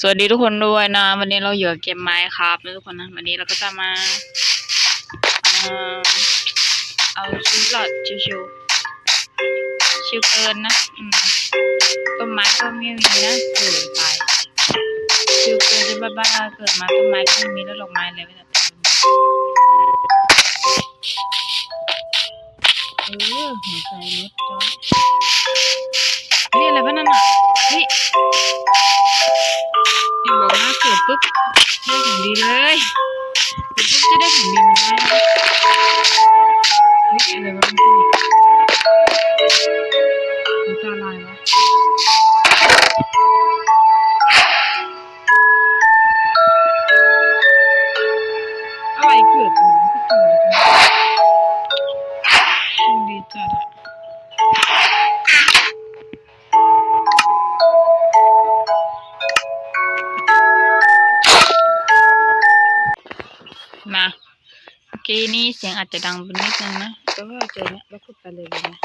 สวัสดีทุกคนด้วยนะ วันนี้เราอยู่กับเกมไม้ครับนะทุกคนนะวันนี้เราก็จะมาเอาชีวิตรอดชิวๆชิวเกินนะต้นไม้ก็ไม่มีนะเกินไปชิวเกินจนบ้าๆเกิดมาต้นไม้ก็ไม่มีแล้วดอกไม้อะไรไม่ได้เออหัวใจรถจอดเฮ้ยอะไรวะนั่นอะเฮ้ย อย่าบอกนะเกิดปุ๊บได้ของดีเลยเกิดปุ๊บจะได้ของดีมาได้นี่อะไรวะมั กี้นี้เสียงอาจจะดังไปนิดนึงนะแต่ว่าเจอเนี่ยแล้วขุดไปเลยเลยนะ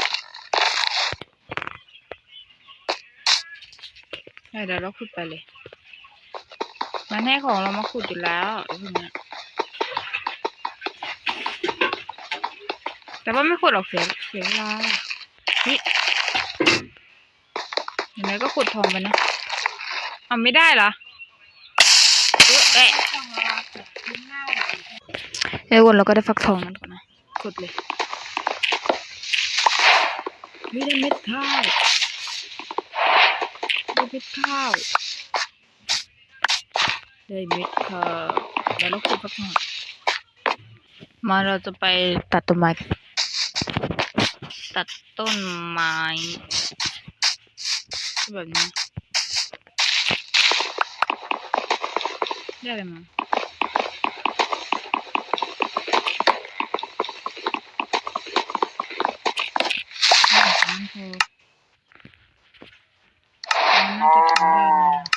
ได้เดี๋ยวเราขุดไปเลย มันให้ของเรามาขุดอยู่แล้วพวกนี้แต่ว่าไม่ขุดหรอกเสียเสียเวลานี่อย่างไรก็ขุดทองไปนะเอาไม่ได้เหรอเอ๊ะ เอ๊ะเอ้ยวนเราก็ได้ฟักทองมันก่อนนะขุดเลยไม่ได้เม็ดข้าวได้เม็ดข้าวได้เม็ดข้าวเดี๋ยวเราขุดฟักทองมาเราจะไปตัดต้นไม้ตัดต้นไม้แบบนี้ได้เลยมั้งน่าจะไม่พอน่าจะทำได้นะ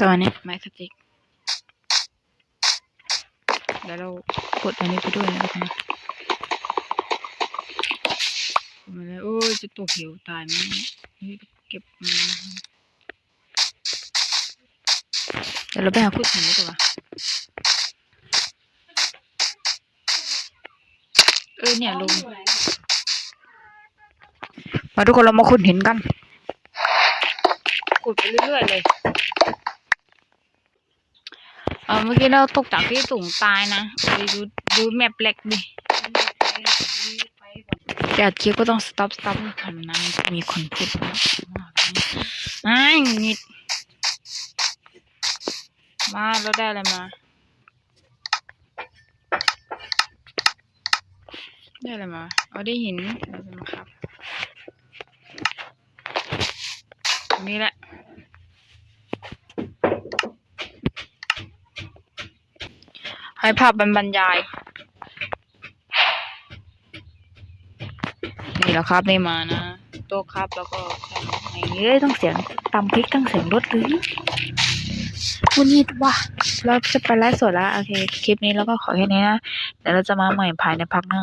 ตอนนี้ไม้สติกเดี๋ยวเรากดอันนี้ไปด้วยนะทุกคนะมาแล้วโอ้ยจะตกเหวตายไหมเนี่เก็บมาเดี๋ยวเราไปหาขุดหินดีกว่าเออเนี่ยลงมาทุกคนเรามาขุดหินกันขุดไปเรื่อยๆเลย เออเมื่อกี้เราตกจากที่สูงตายนะโอ้ยดูดูแมปเล็กดิแต่อัดคลิปก็ต้องสต็อปสต็อปทำนะมันมีคนพูดมากไอ้ายงิดมาเราได้อะไรมาได้อะไรมาเอาได้หินเราจะมาครับนี่แหละ ให้ภาพบรรบรรยาย นี่แหละครับนี่มานะโต๊ะครับแล้วก็ไอ้เอ้ยต้องเสียงตำพริกต้องเสียงรถเลยวันนี้ว่ะเราจะไปไลฟ์สดแล้ว โอเค คลิปนี้เราก็ขอแค่นี้นะเดี๋ยวเราจะมาใหม่ภายในพักหน้า